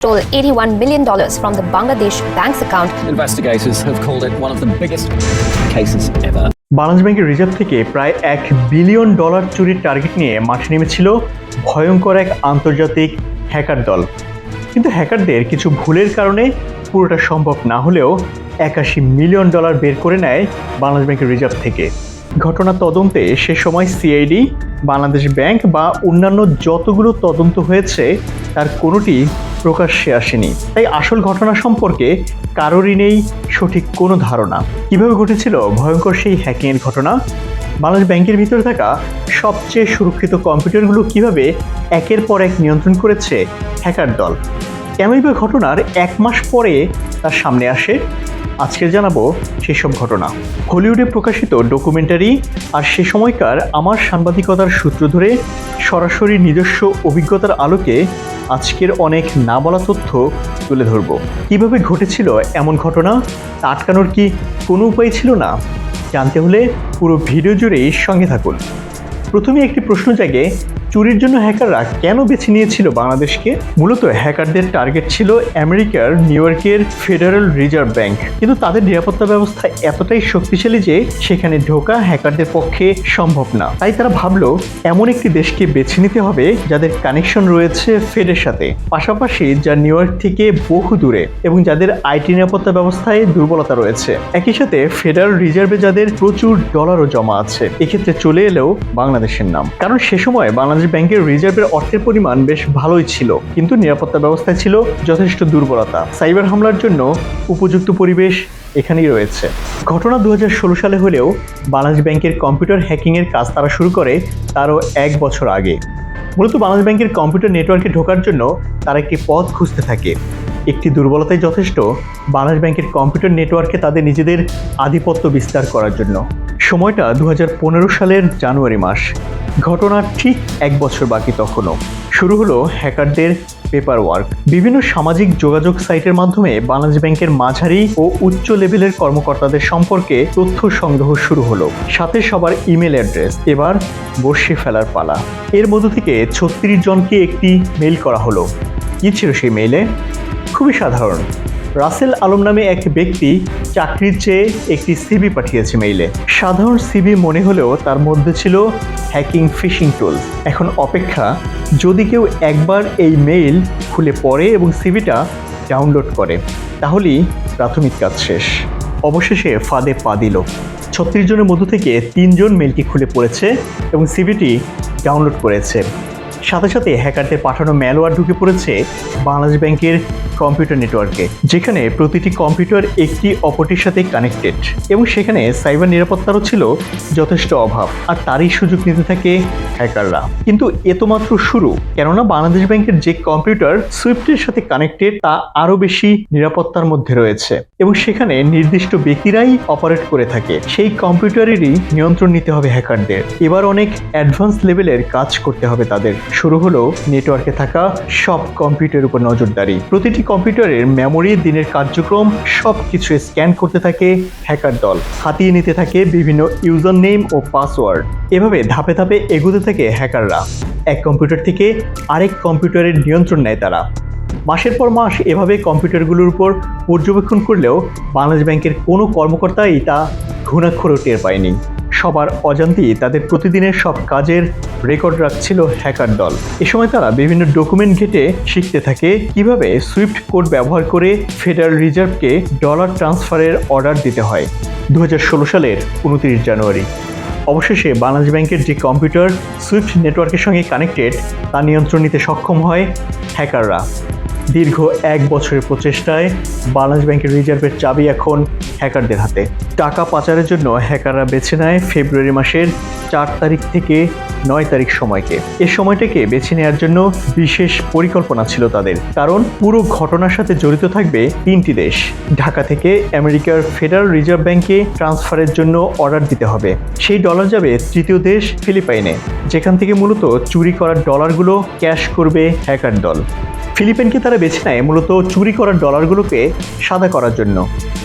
stole $81 million from the Bangladesh bank's account. Investigators have called it one of the biggest cases ever. Bangladesh ব্যাংকের reserve থেকে প্রায় এক billion dollar চুরির target নিয়ে মাঠে নেমেছিল ভয়ঙ্কর এক আন্তর্জাতিক হ্যাকার দল। কিন্তু হ্যাকারদের কিছু ভুলের কারণে পুরোটা সম্ভব না হলেও একাশি মিলিয়ন ডলার বের করে নেয় বাংলাদেশ ব্যাংকের রিজার্ভ থেকে। ঘটনা তদন্তে সে সময় সিআইডি বাংলাদেশ ব্যাংক বা অন্যান্য যতগুলো তদন্ত হয়েছে, তার কোনোটি প্রকাশ্যে আসেনি। তাই আসল ঘটনা সম্পর্কে কারোরই নেই সঠিক কোনো ধারণা। কীভাবে ঘটেছিল ভয়ঙ্কর সেই হ্যাকিংয়ের ঘটনা? বাংলাদেশ ব্যাংকের ভিতরে থাকা সবচেয়ে সুরক্ষিত কম্পিউটারগুলো কীভাবে একের পর এক নিয়ন্ত্রণ করেছে হ্যাকার দল? বা ঘটনার এক মাস পরে তার সামনে আসে। আজকে জানাব সেসব ঘটনা। হলিউডে প্রকাশিত ডকুমেন্টারি আর সে সময়কার আমার সাংবাদিকতার সূত্র ধরে সরাসরি নিজস্ব অভিজ্ঞতার আলোকে আজকের অনেক না বলা তথ্য তুলে ধরব। কীভাবে ঘটেছিল এমন ঘটনা, তা আটকানোর কি কোনো উপায় ছিল না, জানতে হলে পুরো ভিডিও জুড়েই সঙ্গে থাকুন। প্রথমে একটি প্রশ্ন জাগে চুরির জন্য হ্যাকাররা কেন বেছে নিয়েছিল বাংলাদেশকে? মূলত হ্যাকারদের টার্গেট ছিল আমেরিকার নিউ ইয়র্কের ফেডারেল রিজার্ভ ব্যাংক। কিন্তু তাদের নিরাপত্তা ব্যবস্থা এতটাই শক্তিশালী যে সেখানে ঢোকা হ্যাকারদের পক্ষে সম্ভব না। তাই তারা ভাবলো, এমন একটি দেশকে বেছে নিতে হবে যাদের কানেকশন রয়েছে ফেডের সাথে। পাশাপাশি যা নিউ ইয়র্ক থেকে বহু দূরে এবং যাদের আইটি নিরাপত্তা ব্যবস্থায় দুর্বলতা রয়েছে। একই সাথে ফেডারেল রিজার্ভে যাদের প্রচুর ডলারও জমা আছে, এক্ষেত্রে চলে এলেও বাংলাদেশের নাম। কারণ সে সময় বাংলাদেশ ব্যাংকের রিজার্ভের অর্থের পরিমাণ বেশ ভালোই ছিল, কিন্তু নিরাপত্তা ব্যবস্থায় ছিল যথেষ্ট দুর্বলতা। সাইবার হামলার জন্য উপযুক্ত পরিবেশ এখানেই রয়েছে। ঘটনা দুহাজার ষোলো সালে হলেও বাংলাদেশ ব্যাংকের কম্পিউটার হ্যাকিংয়ের কাজ তারা শুরু করে তারও এক বছর আগে। মূলত বাংলাদেশ ব্যাংকের কম্পিউটার নেটওয়ার্কে ঢোকার জন্য তারা একটি পথ খুঁজতে থাকে। একটি দুর্বলতাই যথেষ্ট বাংলাদেশ ব্যাংকের কম্পিউটার নেটওয়ার্কে তাদের নিজেদের আধিপত্য বিস্তার করার জন্য। সময়টা দু হাজার পনেরো সালের জানুয়ারি মাস। ঘটনার ঠিক এক বছর বাকি তখনও। শুরু হলো হ্যাকারদের পেপার ওয়ার্ক বিভিন্ন সামাজিক যোগাযোগ সাইটের মাধ্যমে বাংলাদেশ ব্যাংকের মাঝারি ও উচ্চ লেভেলের কর্মকর্তাদের সম্পর্কে তথ্য সংগ্রহ শুরু হলো। সাথে সবার ইমেল অ্যাড্রেস এবার বসে ফেলার পালা। এর মধ্য থেকে ছত্রিশ জনকে একটি মেইল করা হলো। কি ছিল সেই মেইলে খুবই সাধারণ। রাসেল আলম নামে এক ব্যক্তি চাকরির চেয়ে একটি সিবি পাঠিয়েছে মেইলে সাধারণ সিবি মনে হলেও তার মধ্যে ছিল হ্যাকিং ফিশিং টুল এখন অপেক্ষা, যদি কেউ একবার এই মেইল খুলে পড়ে এবং সিবিটা ডাউনলোড করে, তাহলেই প্রাথমিক কাজ শেষ। অবশেষে ফাঁদে পা দিল। ছত্রিশ জনের মধ্য থেকে তিনজন মেলটি খুলে পড়েছে এবং সিবিটি ডাউনলোড করেছে। সাথে সাথে হ্যাকারদের পাঠানো ম্যালওয়ার ঢুকে পড়েছে বাংলাদেশ ব্যাংকের কম্পিউটার নেটওয়ার্কে যেখানে প্রতিটি কম্পিউটার একটি অপরটির সাথে কানেক্টেড এবং সেখানে সাইবার নিরাপত্তারও ছিল যথেষ্ট অভাব, আর তারই সুযোগ নিতে থাকে হ্যাকাররা। কিন্তু এ তো মাত্র শুরু, কেননা বাংলাদেশ ব্যাংকের যে কম্পিউটার সুইফটের সাথে কানেক্টেড তা আরও বেশি নিরাপত্তার মধ্যে রয়েছে এবং সেখানে নির্দিষ্ট ব্যক্তিরাই অপারেট করে থাকে। সেই কম্পিউটারেরই নিয়ন্ত্রণ নিতে হবে হ্যাকারদের। এবার অনেক অ্যাডভান্স লেভেলের কাজ করতে হবে তাদের। শুরু হলো নেটওয়ার্কে থাকা সব কম্পিউটারের উপর নজরদারি। প্রতিটি কম্পিউটারের মেমোরি দিনের কার্যক্রম সব কিছু স্ক্যান করতে থাকে হ্যাকার দল। হাতিয়ে নিতে থাকে বিভিন্ন ইউজার নেম ও পাসওয়ার্ড এভাবে ধাপে ধাপে এগোতে থাকে হ্যাকাররা এক কম্পিউটার থেকে আরেক কম্পিউটারের নিয়ন্ত্রণ নেয় তারা। মাসের পর মাস এভাবে কম্পিউটারগুলোর উপর পর্যবেক্ষণ করলেও বাংলাদেশ ব্যাংকের কোনো কর্মকর্তাই তা ঘুণাক্ষরও টের পায়নি। সবার অজান্তেই তাদের প্রতিদিনের সব কাজের রেকর্ড রাখছিল হ্যাকার দল। এ সময় তারা বিভিন্ন ডকুমেন্ট ঘেটে শিখতে থাকে কীভাবে সুইফট কোড ব্যবহার করে ফেডারেল রিজার্ভকে ডলার ট্রান্সফারের অর্ডার দিতে হয়। দু হাজার ষোলো সালের উনত্রিশ জানুয়ারি। অবশেষে বাংলাদেশ ব্যাংকের যে কম্পিউটার সুইফট নেটওয়ার্কের সঙ্গে কানেক্টেড তা নিয়ন্ত্রণ নিতে সক্ষম হয় হ্যাকাররা। দীর্ঘ এক বছরের প্রচেষ্টায় বাংলাদেশ ব্যাংকের রিজার্ভের চাবি এখন হ্যাকারদের হাতে। টাকা পাচারের জন্য হ্যাকাররা বেছে নেয় ফেব্রুয়ারি মাসের চার তারিখ থেকে নয় তারিখ সময়কে। এ সময়টাকে বেছে নেওয়ার জন্য বিশেষ পরিকল্পনা ছিল তাদের। কারণ পুরো ঘটনার সাথে জড়িত থাকবে তিনটি দেশ। ঢাকা থেকে আমেরিকার ফেডারেল রিজার্ভ ব্যাংকে ট্রান্সফারের জন্য অর্ডার দিতে হবে। সেই ডলার যাবে তৃতীয় দেশ ফিলিপাইনে। যেখান থেকে মূলত চুরি করার ডলারগুলো ক্যাশ করবে হ্যাকার দল। ফিলিপাইনকে তারা বেছে নেয় মূলত চুরি করার ডলারগুলোকে সাদা করার জন্য।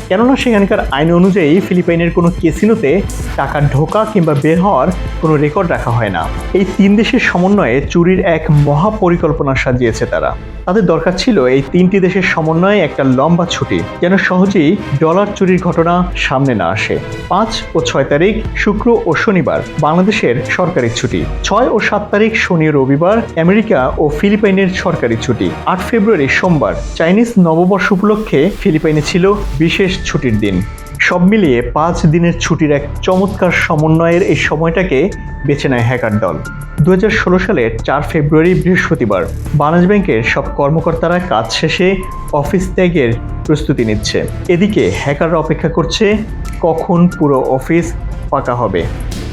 কেননা সেখানকার আইন অনুযায়ী ফিলিপাইনের কোনো কেসিনোতে টাকা ঢোকা কিংবা বের হওয়ার কোনো রেকর্ড রাখা হয় না। এই তিন দেশের সমন্বয়ে চুরির এক মহা পরিকল্পনা সাজিয়েছে তারা। তাদের দরকার ছিল এই তিনটি দেশের সমন্বয়ে একটা লম্বা ছুটি, যেন সহজেই ডলার চুরির ঘটনা সামনে না আসে। পাঁচ ও ছয় তারিখ, শুক্র ও শনিবার, বাংলাদেশের সরকারি ছুটি। ছয় ও সাত তারিখ, শনি রবিবার, আমেরিকা ও ফিলিপাইনের সরকারি ছুটি। আট ফেব্রুয়ারি, সোমবার, চাইনিজ নববর্ষ উপলক্ষে ফিলিপাইনে ছিল বিশেষ ছুটির দিন। সব মিলিয়ে পাঁচ দিনের ছুটির এক চমৎকার সমন্বয়ের এই সময়টাকে বেছে নেয় হ্যাকার দল। দু সালের চার ফেব্রুয়ারি বৃহস্পতিবার বাংলাদেশ ব্যাংকের সব কর্মকর্তারা কাজ শেষে অফিস ত্যাগের প্রস্তুতি নিচ্ছে। এদিকে হ্যাকাররা অপেক্ষা করছে কখন পুরো অফিস ফাঁকা হবে।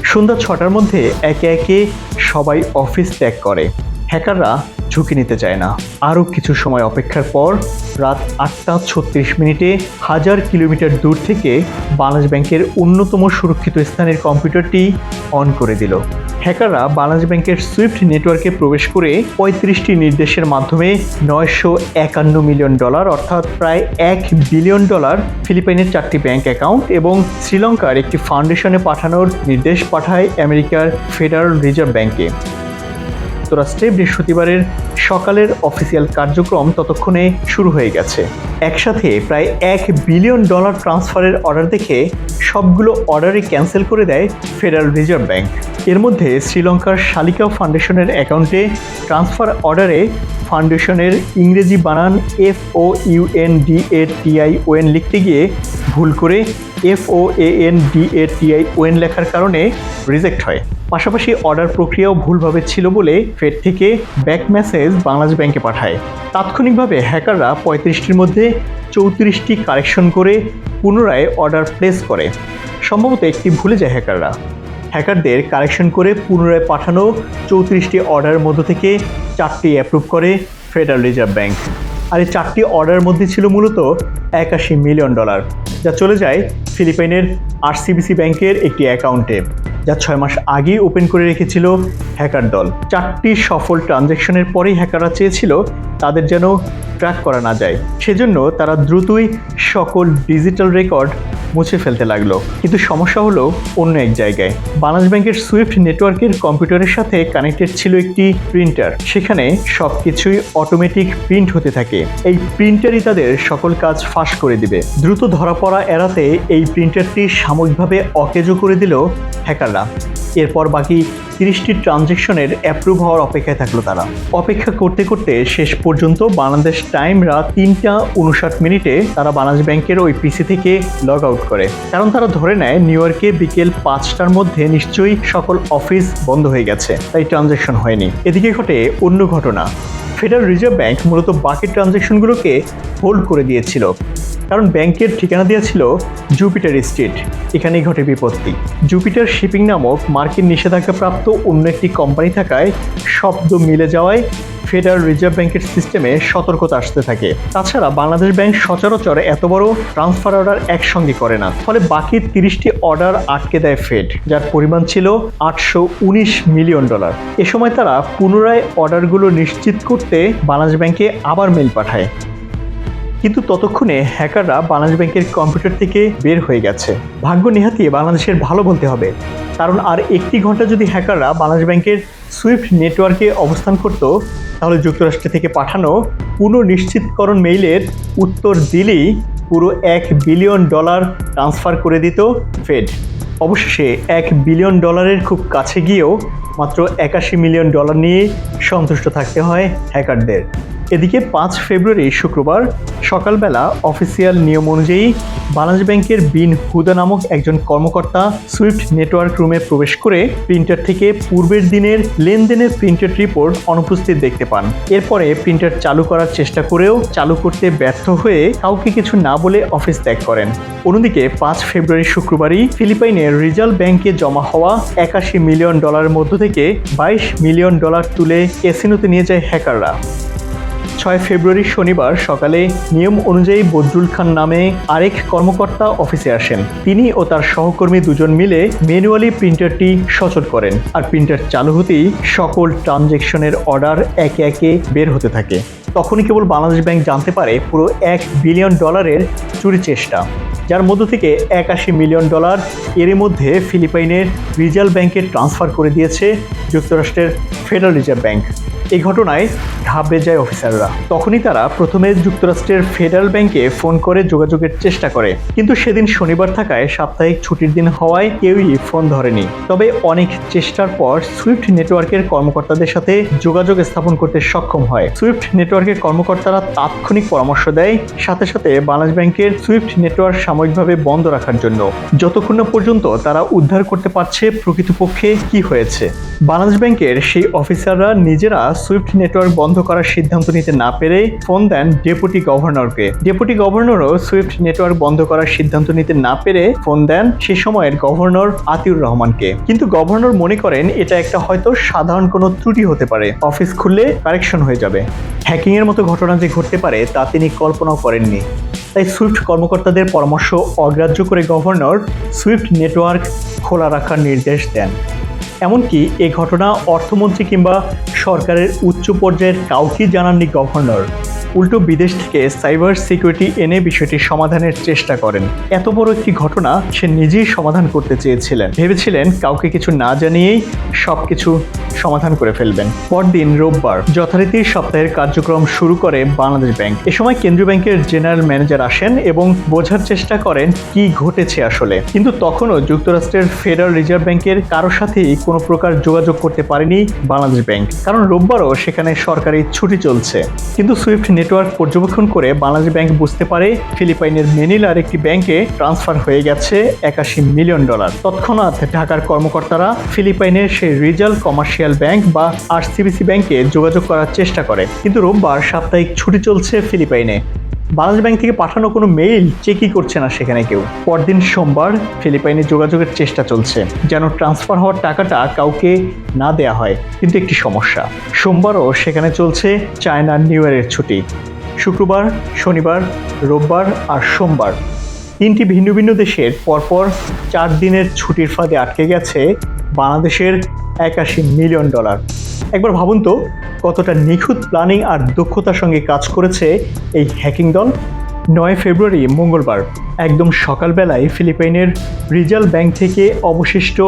সন্ধ্যা ছটার মধ্যে একে একে সবাই অফিস ত্যাগ করে। হ্যাকাররা ঝুঁকি নিতে চায় না। আরও কিছু সময় অপেক্ষার পর রাত আটটা ছত্রিশ মিনিটে হাজার কিলোমিটার দূর থেকে বাংলাদেশ ব্যাংকের অন্যতম সুরক্ষিত স্থানের কম্পিউটারটি অন করে দিল। হ্যাকাররা বাংলাদেশ ব্যাংকের সুইফট নেটওয়ার্কে প্রবেশ করে পঁয়ত্রিশটি নির্দেশের মাধ্যমে নয়শো একান্ন মিলিয়ন ডলার অর্থাৎ প্রায় এক বিলিয়ন ডলার ফিলিপাইনের চারটি ব্যাংক অ্যাকাউন্ট এবং শ্রীলঙ্কার একটি ফাউন্ডেশনে পাঠানোর নির্দেশ পাঠায় আমেরিকার ফেডারেল রিজার্ভ ব্যাংকে। যুক্তরাষ্ট্রে বৃহস্পতিবারের সকালের অফিসিয়াল কার্যক্রম ততক্ষণে শুরু হয়ে গেছে। একসাথে প্রায় এক বিলিয়ন ডলার ট্রান্সফারের অর্ডার দেখে সবগুলো অর্ডারই ক্যান্সেল করে দেয় ফেডারেল রিজার্ভ ব্যাংক। এর মধ্যে শ্রীলঙ্কার শালিকা ফাউন্ডেশনের অ্যাকাউন্টে ট্রান্সফার অর্ডারে ফাউন্ডেশনের ইংরেজি বানান F O UN D A TI ON লিখতে গিয়ে ভুল করে F O A N D A TI ON লেখার কারণে রিজেক্ট হয়। পাশাপাশি অর্ডার প্রক্রিয়াও ভুলভাবে ছিল বলে ফেড থেকে ব্যাক মেসেজ বাংলাদেশ ব্যাংকে পাঠায়। তাৎক্ষণিকভাবে হ্যাকাররা পঁয়ত্রিশটির মধ্যে চৌত্রিশটি কারেকশন করে পুনরায় অর্ডার প্লেস করে। সম্ভবত একটি ভুলে যায় হ্যাকাররা। হ্যাকারদের কারেকশন করে পুনরায় পাঠানো চৌত্রিশটি অর্ডারের মধ্য থেকে চারটি অ্যাপ্রুভ করে ফেডারেল রিজার্ভ ব্যাংক আর এই চারটি অর্ডারের মধ্যে ছিল মূলত একাশি মিলিয়ন ডলার যা চলে যায় ফিলিপাইনের আরসিবিসি ব্যাংকের একটি অ্যাকাউন্টে যা ছয় মাস আগেই ওপেন করে রেখেছিল হ্যাকার দল। চারটি সফল ট্রানজ্যাকশনের পরেই হ্যাকাররা চেয়েছিল তাদের যেন ট্র্যাক করা না যায়। সেজন্য তারা দ্রুতই সকল ডিজিটাল রেকর্ড মুছে ফেলতে লাগল। কিন্তু সমস্যা হলো অন্য এক জায়গায়। বাংলাদেশ ব্যাংকের সুইফট নেটওয়ার্কের কম্পিউটারের সাথে কানেক্টেড ছিল একটি প্রিন্টার। সেখানে সব কিছুই অটোমেটিক প্রিন্ট হতে থাকে। এই প্রিন্টারই তাদের সকল কাজ ফাঁস করে দিবে। দ্রুত ধরা পড়া এড়াতে এই প্রিন্টারটি সাময়িকভাবে অকেজো করে দিল হ্যাকাররা। এরপর বাকি তিরিশটি ট্রানজেকশনের অ্যাপ্রুভ হওয়ার অপেক্ষায় থাকল তারা। অপেক্ষা করতে করতে শেষ পর্যন্ত বাংলাদেশ টাইম রাত তিনটা উনষাট মিনিটে তারা বাংলাদেশ ব্যাংকের ওই পিসি থেকে লগ আউট করে। কারণ তারা ধরে নেয়, নিউ ইয়র্কে বিকেল পাঁচটার মধ্যে নিশ্চয়ই সকল অফিস বন্ধ হয়ে গেছে, তাই ট্রানজেকশন হয়নি। এদিকে ঘটে অন্য ঘটনা। ফেডারেল রিজার্ভ ব্যাংক মূলত বাকি ট্রানজেকশনগুলোকে হোল্ড করে দিয়েছিল। কারণ ব্যাংকের ঠিকানা দেওয়া ছিল জুপিটার স্ট্রিট। এখানেই ঘটে বিপত্তি। জুপিটার শিপিং নামক মার্কিন নিষেধাজ্ঞাপ্রাপ্ত অন্য একটি কোম্পানি থাকায় শব্দ মিলে যাওয়ায় ফেডারেল রিজার্ভ ব্যাংকের সিস্টেমে সতর্কতা আসতে থাকে। তাছাড়া বাংলাদেশ ব্যাংক সচরাচর এত বড় ট্রান্সফার অর্ডার একসঙ্গে করে না। ফলে বাকি তিরিশটি অর্ডার আটকে দেয় ফেড, যার পরিমাণ ছিল আটশো উনিশ মিলিয়ন ডলার। এ সময় তারা পুনরায় অর্ডারগুলো নিশ্চিত করতে বাংলাদেশ ব্যাংকে আবার মেল পাঠায়। কিন্তু ততক্ষণে হ্যাকাররা বাংলাদেশ ব্যাংকের কম্পিউটার থেকে বের হয়ে গেছে। ভাগ্য নেহাতি বাংলাদেশের ভালো বলতে হবে। কারণ আর একটি ঘণ্টা যদি হ্যাকাররা বাংলাদেশ ব্যাংকের সুইফট নেটওয়ার্কে অবস্থান করত, তাহলে যুক্তরাষ্ট্র থেকে পাঠানো পুনঃনিশ্চিতকরণ মেইলের উত্তর দিলেই পুরো এক বিলিয়ন ডলার ট্রান্সফার করে দিত ফেড। অবশেষে এক বিলিয়ন ডলারের খুব কাছে গিয়েও মাত্র একাশি মিলিয়ন ডলার নিয়ে সন্তুষ্ট থাকতে হয় হ্যাকারদের। এদিকে পাঁচ ফেব্রুয়ারি, শুক্রবার, সকালবেলা অফিসিয়াল নিয়ম অনুযায়ী বাংলাদেশ ব্যাংকের বিন হুদা নামক একজন কর্মকর্তা সুইফট নেটওয়ার্ক রুমে প্রবেশ করে প্রিন্টার থেকে পূর্বের দিনের লেনদেনের প্রিন্টেড রিপোর্ট অনুপস্থিত দেখতে পান। এরপরে প্রিন্টার চালু করার চেষ্টা করেও চালু করতে ব্যর্থ হয়ে কাউকে কিছু না বলে অফিস ত্যাগ করেন। অন্যদিকে পাঁচ ফেব্রুয়ারি, শুক্রবারই ফিলিপাইনের রিজার্ভ ব্যাংকে জমা হওয়া একাশি মিলিয়ন ডলারের মধ্য থেকে বাইশ মিলিয়ন ডলার তুলে ক্যাসিনোতে নিয়ে যায় হ্যাকাররা। ছয় ফেব্রুয়ারি শনিবার সকালে নিয়ম অনুযায়ী বদরুল খান নামে আরেক কর্মকর্তা অফিসে আসেন। তিনি ও তার সহকর্মী দুজন মিলে ম্যানুয়ালি প্রিন্টারটি সচল করেন আর প্রিন্টার চালু হতেই সকল ট্রানজেকশনের অর্ডার একে একে বের হতে থাকে। তখনই কেবল বাংলাদেশ ব্যাংক জানতে পারে পুরো এক বিলিয়ন ডলারের চুরি চেষ্টা, যার মধ্য থেকে একাশি মিলিয়ন ডলার এর মধ্যে ফিলিপাইনের রিজার্ভ ব্যাংকে ট্রান্সফার করে দিয়েছে যুক্তরাষ্ট্রের ফেডারেল রিজার্ভ ব্যাংক। এই ঘটনায় ঘাবড়ে যায় অফিসাররা। তখনই তারা প্রথমে যুক্তরাষ্ট্রের ফেডারেল ব্যাংকে ফোন করে যোগাযোগের চেষ্টা করে। কিন্তু সেদিন শনিবার থাকায় সাপ্তাহিক ছুটির দিন হওয়ায় কেউই ফোন ধরেনি। তবে অনেক চেষ্টার পর সুইফট নেটওয়ার্কের কর্মকর্তাদের সাথে যোগাযোগ স্থাপন করতে সক্ষম হয়। সুইফট নেটওয়ার্কের কর্মকর্তারা তাৎক্ষণিক পরামর্শ দেয়, সাথে সাথে বাংলাদেশ ব্যাংকের সুইফট নেটওয়ার্ক সাময়িকভাবে বন্ধ রাখার জন্য। যতক্ষণ না পর্যন্ত তারা উদ্ধার করতে পারছে প্রকৃতপক্ষে কি হয়েছে। বাংলাদেশ ব্যাংকের সেই অফিসাররা নিজেরা সুইফট নেটওয়ার্ক বন্ধ করার সিদ্ধান্ত নিতে না পেরে ফোন দেন ডেপুটি গভর্নরকে। ডেপুটি গভর্নরও সুইফট নেটওয়ার্ক বন্ধ করার সিদ্ধান্ত নিতে না পেরে ফোন দেন সে সময়ের গভর্নর আতিউর রহমানকে। কিন্তু গভর্নর মনে করেন এটা একটা হয়তো সাধারণ কোনো ত্রুটি হতে পারে। অফিস খুললে কারেকশন হয়ে যাবে। হ্যাকিং এর মতো ঘটনা যে ঘটতে পারে তা তিনি কল্পনাও করেননি। তাই সুইফট কর্মকর্তাদের পরামর্শ অগ্রাহ্য করে গভর্নর সুইফট নেটওয়ার্ক খোলা রাখার নির্দেশ দেন। এমনকি এ ঘটনা অর্থমন্ত্রী কিংবা সরকারের উচ্চ পর্যায়ের কাউকে জানাননি গভর্নর। উল্টো বিদেশ থেকে সাইবার সিকিউরিটি এনে বিষয়টি সমাধানের চেষ্টা করেন। এত বড় একটি ঘটনা সে নিজেই সমাধান করতে চেয়েছিলেন। ভেবেছিলেন কাউকে কিছু না জানিয়েই সবকিছু সমাধান করে ফেলবেন। পরদিন রোববার যথারীতি সপ্তাহের কার্যক্রম শুরু করে বাংলাদেশ ব্যাংক। এ সময় কেন্দ্রীয় ব্যাংকের জেনারেল ম্যানেজার আসেন এবং বোঝার চেষ্টা করেন কি ঘটেছে আসলে। কিন্তু তখনও যুক্তরাষ্ট্রের ফেডারেল রিজার্ভ ব্যাংকের কারও সাথেই কোনো প্রকার যোগাযোগ করতে পারেনি বাংলাদেশ ব্যাংক। কারণ রোববারও সেখানে সরকারি ছুটি চলছে। কিন্তু সুইফট নেটওয়ার্ক পর্যবেক্ষণ করে বাংলাদেশ ব্যাংক বুঝতে পারে ফিলিপাইনের মেনিলার একটি ব্যাংকে ট্রান্সফার হয়ে গেছে একাশি মিলিয়ন ডলার। তৎক্ষণাৎ ঢাকার কর্মকর্তারা ফিলিপাইনের সেই রিজাল কমার্শিয়াল ব্যাংক বা আরসিবিসি ব্যাংকে যোগাযোগ করার চেষ্টা করে। কিন্তু রোববার সাপ্তাহিক ছুটি চলছে ফিলিপাইনে। বাংলাদেশ ব্যাংক থেকে পাঠানো কোনো মেইল চেকই করছে না সেখানে কেউ। পরদিন সোমবার ফিলিপাইনে যোগাযোগের চেষ্টা চলছে, যেন ট্রান্সফার হওয়ার টাকাটা কাউকে না দেয়া হয়, কিন্তু একটি সমস্যা। সোমবারও সেখানে চলছে চায়নার নিউ ইয়ারের ছুটি। শুক্রবার, শনিবার, রোববার আর সোমবার। তিনটি ভিন্ন ভিন্ন দেশের পরপর চার দিনের ছুটির ফাঁদে আটকে গেছে বাংলাদেশের একাশি মিলিয়ন ডলার। একবার ভাবুন তো কতটা নিখুঁত প্ল্যানিং আর দক্ষতার সঙ্গে কাজ করেছে এই হ্যাকিং দল? নয় ফেব্রুয়ারি, মঙ্গলবার, একদম সকালবেলায় ফিলিপাইনের রিজার্ভ ব্যাংক থেকে অবশিষ্ট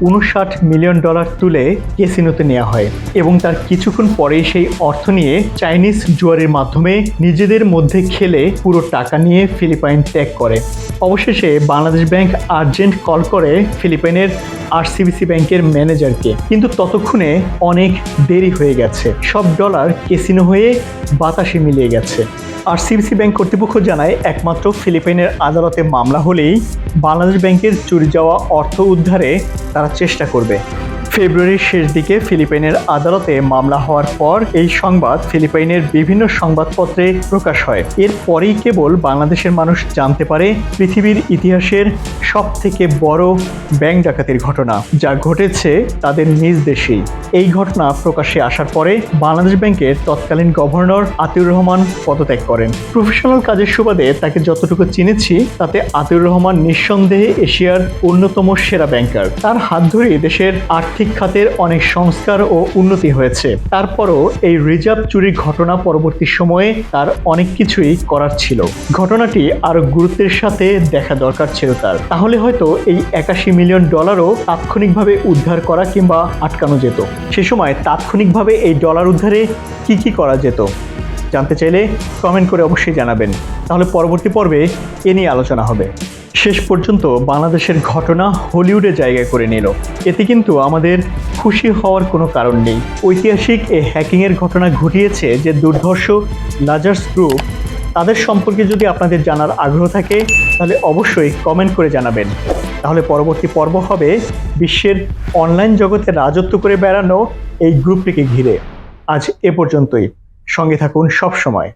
উনষাট মিলিয়ন ডলার তুলে কেসিনোতে নেওয়া হয় এবং তার কিছুক্ষণ পরেই সেই অর্থ নিয়ে চাইনিজ জুয়ারির মাধ্যমে নিজেদের মধ্যে খেলে পুরো টাকা নিয়ে ফিলিপাইন ত্যাগ করে। অবশেষে বাংলাদেশ ব্যাংক আর্জেন্ট কল করে ফিলিপাইনের আরসিবিসি ব্যাংকের ম্যানেজারকে। কিন্তু ততক্ষণে অনেক দেরি হয়ে গেছে। সব ডলার কেসিনো হয়ে বাতাসে মিলিয়ে গেছে। আর সিবিসি ব্যাংক কর্তৃপক্ষ জানায়, একমাত্র ফিলিপাইনের আদালতে মামলা হলেই বাংলাদেশ ব্যাংকের চুরি যাওয়া অর্থ উদ্ধারে তারা চেষ্টা করবে। ফেব্রুয়ারির শেষ দিকে ফিলিপাইনের আদালতে মামলা হওয়ার পর এই সংবাদ ফিলিপাইনের বিভিন্ন সংবাদপত্রে প্রকাশ হয়। এরপরেই কেবল বাংলাদেশের মানুষ জানতে পারে পৃথিবীর ইতিহাসের সব থেকে বড় ব্যাংক ডাকাতির ঘটনা, যা ঘটেছে তাদের নিজ দেশেই। এই ঘটনা প্রকাশ্যে আসার পরে বাংলাদেশ ব্যাংকের তৎকালীন গভর্নর আতিউর রহমান পদত্যাগ করেন। প্রফেশনাল কাজের সুবাদে তাকে যতটুকু চিনেছি, তাতে আতিউর রহমান নিঃসন্দেহে এশিয়ার অন্যতম সেরা ব্যাংকার। তার হাত ধরে দেশের আর্থিক খাতের অনেক সংস্কার ও উন্নতি হয়েছে। তারপরও এই রিজার্ভ চুরির ঘটনা পরবর্তী সময়ে তার অনেক কিছুই করার ছিল। ঘটনাটি আরও গুরুত্বের সাথে দেখা দরকার ছিল তার। তাহলে হয়তো এই একাশি মিলিয়ন ডলারও তাৎক্ষণিকভাবে উদ্ধার করা কিংবা আটকানো যেত। সে সময় তাৎক্ষণিকভাবে এই ডলার উদ্ধারে কি কি করা যেত? জানতে চাইলে কমেন্ট করে অবশ্যই জানাবেন। তাহলে পরবর্তী পর্বে এ নিয়ে আলোচনা হবে। শেষ পর্যন্ত বাংলাদেশের ঘটনা হলিউডে জায়গা করে নিল। এতে কিন্তু আমাদের খুশি হওয়ার কোনো কারণ নেই। ঐতিহাসিক এ হ্যাকিংয়ের ঘটনা ঘটিয়েছে যে দুর্ধর্ষ লাজার্স গ্রুপ। তাদের সম্পর্কে যদি আপনাদের জানার আগ্রহ থাকে, তাহলে অবশ্যই কমেন্ট করে জানাবেন। তাহলে পরবর্তী পর্ব হবে বিশ্বের অনলাইন জগতে রাজত্ব করে বেড়ানো এই গ্রুপটিকে ঘিরে। আজ এ পর্যন্তই। সঙ্গে থাকুন সব সময়